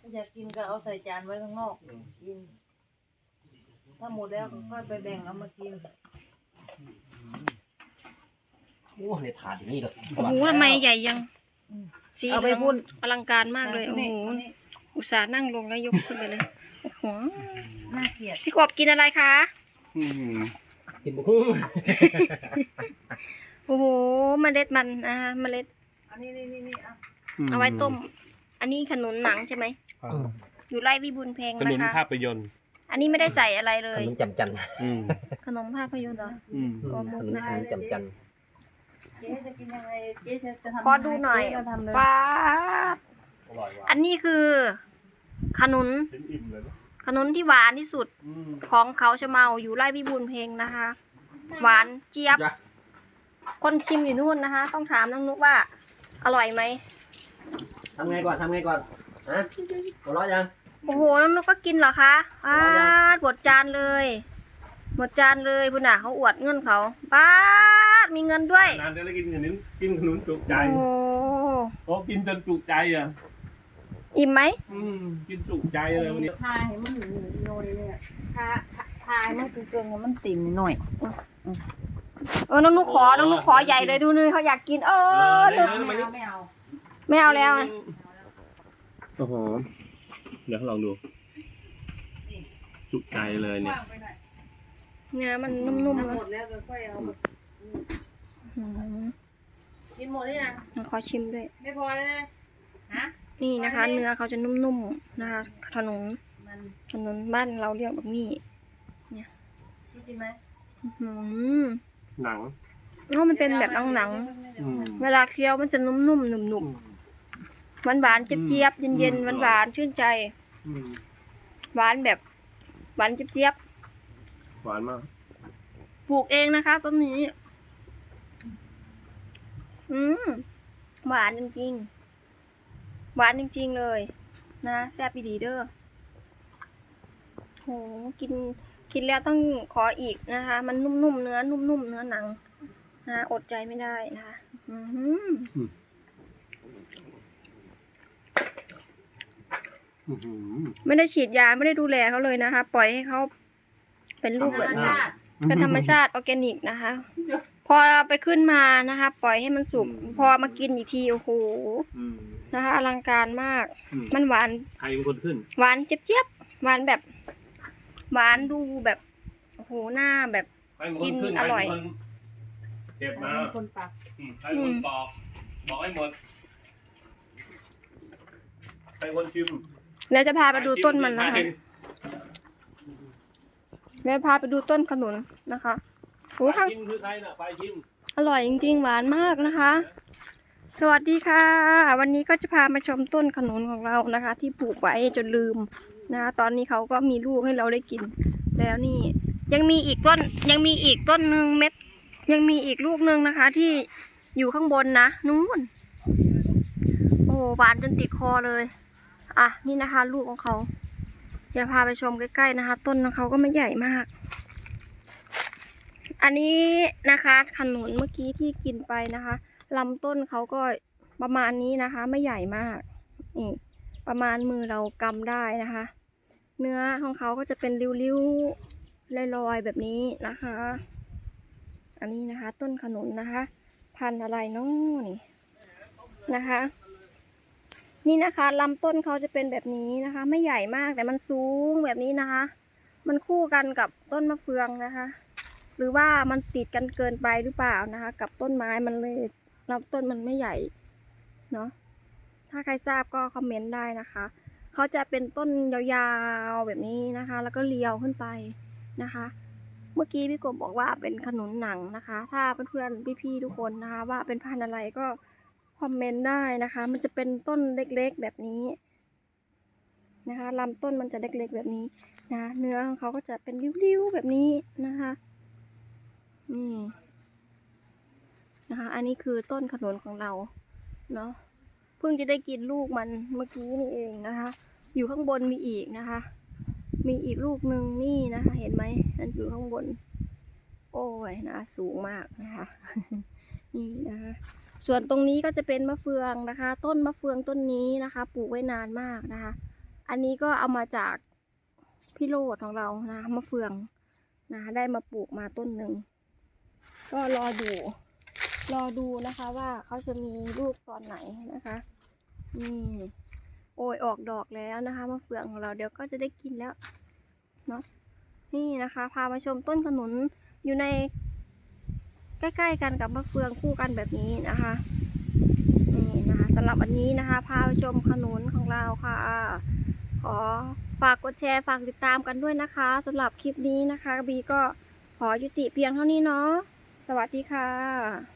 ถ้าอยากกินก็เอาใส่จานไว้ข้างนอกกิน ถ้าหมดแล้วก็ค่อยไปแบ่งเอามากิน โอ้ในถาดอย่างนี้เลยโอ้โหทำไมใหญ่ยังอืมสีเอาไปเหลืองพุ่น อลังการมากเลย โอ้นี่โห นี่อุตส่าห์นั่งลงแล้วยกขึ้นไปเลย โอ้โห น่าเกลียดพี่กบกินอะไรคะ อืมกินบุ้งโอ้โห เมล็ดมันอ่าเมล็ด อันนี้นี่นี่นี่เอาเอาไว้ต้ม อันนี้ขนุนหนังใช่ไหมครับอยู่ไร่วิบูลย์เพลงขนุนนะคะ ภาพยนตร์อันนี้ไม่ได้ใส่อะไรเลขย นมจำจันอืมขนมภาพยนตร์เหรอ อืมโอ้มุกขนมนะขนมจำจันเจ๊จะกินยังไงเจ๊จะจะทำขอดูหน่อย เจ๊ก็ทำเลยป้าบอร่อยว่ะอันนี้คือ ขนุนเป็นอิ่มเลยนะขนุนที่หวานที่สุดอืมของเขาชะเมาอยู่ไร่วิบูลย์เพลงนะคะ หวานเจี๊ยบ คนชิมอยู่นู่นนะคะ ต้องถามน้องนุกว่า อร่อยไหม ทำไงก่อนทำไงก่อนฮะหัวเราะยัง โอ้โหน้องนุกก็กินเหรอคะป้าอร่อยดหมดจานเลย หมดจานเลยพุ่นน่ะเขาอวดเงินเขาป้าดมีเงินด้วย นานได้แล้วกินขนุนกินขนุนจุกใจโอ้โหโอ้กินจนจุกใจอะ อิ่มไหมอืมกินจุกใจเลยวันนี้ทายให้มันโนยเนี่ยทาทายมันคือเกินให้มันติ่มหน่อยเออน้องนุกขอน้องนุกขอใหญ่เลยดูนี่เขาอยากกินเออเดี๋ดูยวไม่เอาไม่เอา ไม่เอาแล้วนะโอ้โหเดี๋ยวลองดู จุกใจเลยเนี่ยว่างไปหน่อยเนื้อมันนุ่มๆถ้านะหมดแล้วก็ค่อยเอามาอืมกินหมดหรือยังขอชิมด้วย ไม่พอเลยนะฮะนี่นะคะ เนื้อเขาจะนุ่มๆนะคะขนมมันขนมบ้านเราเรียกแบบนี้พี่กินไหมอื้อหือหนังอ๋อมันเป็นแบบหนังอืมๆเวลาเคี้ยวมันจะนุ่มๆหนุ่มๆ หวานๆเจี๊ยบๆเย็นอืมๆหวานๆชื่นใจอืมหวานแบบหวานเจี๊ยบหวานมากๆปลูกเองนะคะต้นนี้ อืมหวานจริงๆ หวานจริง ๆ เลย นะแซ่บอีดีเด้อโหกินกินแล้วต้องขออีกนะคะ มันนุ่มๆเนื้อ นุ่มๆเนื้อหนังนะอดใจไม่ได้นะคะอือหือ อื้อหือ ไม่ได้ฉีดยาไม่ได้ดูแลเขาเลยนะคะ ปล่อยให้เขาเป็นลูกแบบนี้ชาติเป็นธรรมชาติออร์แกนิกนะคะ พอเราไปขึ้นมานะคะ ปล่อยให้มันสุกพอมากินอีกทีโอ้โหอืมนะคะ อลังการมากอืมมันหวานใครเป็นคนขึ้น หวานเจี๊ยบๆหวานแบบ หวานดูแบบโอ้โหหน้าแบบใครเป็นคนขึ้นกินอร่อยใคเป็นคนเก็บมาคนปักอืมใครเป็นคนปอกบอกให้หมดใครเป็นคนชิม แล้วจะพาไปดูต้นมันนะคะใรแล้วพาไปดูต้นขนุนนะคะโอ้ฝ่ายข้างชิมคือใครน่ะฝ่ายชิมอร่อยจริงๆ หวานมากนะคะ สวัสดีค่ะ วันนี้ก็จะพามาชมต้นขนุนของเรานะคะ ที่ปลูกไว้จนลืมนะคะตอนนี้เขาก็มีลูกให้เราได้กิน แล้วนี่ ยังมีอีกต้นยังมีอีกต้นหนึ่งเม็ดยังมีอีกลูกหนึ่งนะคะ ที่อยู่ข้างบนนะนู่นโอ้หวานจนติดคอเลย อะนี่นะคะ ลูกของเขาเดี๋ยวพาไปชมใกล้ๆนะคะ ต้นของเขาก็ไม่ใหญ่มาก อันนี้นะคะขนุนเมื่อกี้ที่กินไปนะคะลำต้นเขาก็ประมาณนี้นะคะ ไม่ใหญ่มากนี่ประมาณมือเรากำได้นะคะ เนื้อของเขาก็จะเป็นริ้วๆลอยๆแบบนี้นะคะ อันนี้นะคะ ต้นขนุนนะคะ พันอะไรเนาะนี่นะคะ นี่นะคะลำต้นเขาจะเป็นแบบนี้นะคะ ไม่ใหญ่มากแต่มันสูงแบบนี้นะคะ มันคู่กันกับต้นมะเฟืองนะคะ หรือว่ามันติดกันเกินไปหรือเปล่านะคะ กับต้นไม้มันเลยลำต้นมันไม่ใหญ่เนาะถ้าใครทราบก็คอมเมนต์ได้นะคะเขาจะเป็นต้นยาวๆแบบนี้นะคะ แล้วก็เลียวขึ้นไปนะคะ เมื่อกี้พี่กบบอกว่าเป็นขนุนหนังนะคะ ถ้าเพื่อนๆพี่ๆทุกคนนะคะ ว่าเป็นพันธุ์อะไรก็ คอมเมนต์ได้นะคะ มันจะเป็นต้นเล็กๆแบบนี้นะคะลำต้นมันจะเล็กๆแบบนี้นะเนื้อของเขาก็จะเป็นริ้วๆแบบนี้นะคะนี่นะคะ อันนี้คือต้นขนุนของเราเนาะเพิ่งจะได้กินลูกมันเมื่อกี้นี่เองนะคะ อยู่ข้างบนมีอีกนะคะ มีอีกลูกหนึ่งนี่นะคะ เห็นไหมมันอยู่ข้างบน โอ้ยนะสูงมากนะคะ นี่นะคะ ส่วนตรงนี้ก็จะเป็นมะเฟืองนะคะ ต้นมะเฟืองต้นนี้นะคะ ปลูกไว้นานมากนะคะ อันนี้ก็เอามาจากพี่โรดของเรานะคะมะเฟืองนะคะได้มาปลูกมาต้นหนึ่งก็รอดู รอดูนะคะว่าเขาจะมีลูกตอนไหนนะคะนี่โอ้ยออกดอกแล้วนะคะมะเฟืองของเราเดี๋ยวก็จะได้กินแล้วเนาะนี่นะคะ พามาชมต้นขนุนอยู่ใน ใกล้ๆกันกับมะเฟืองคู่กันแบบนี้นะคะนี่นะคะสำหรับวันนี้นะคะพาไปชมขนุนของเราค่ะ ขอฝากกดแชร์ฝากติดตามกันด้วยนะคะสำหรับคลิปนี้นะคะบีก็ขอยุติเพียงเท่านี้เนาะสวัสดีค่ะ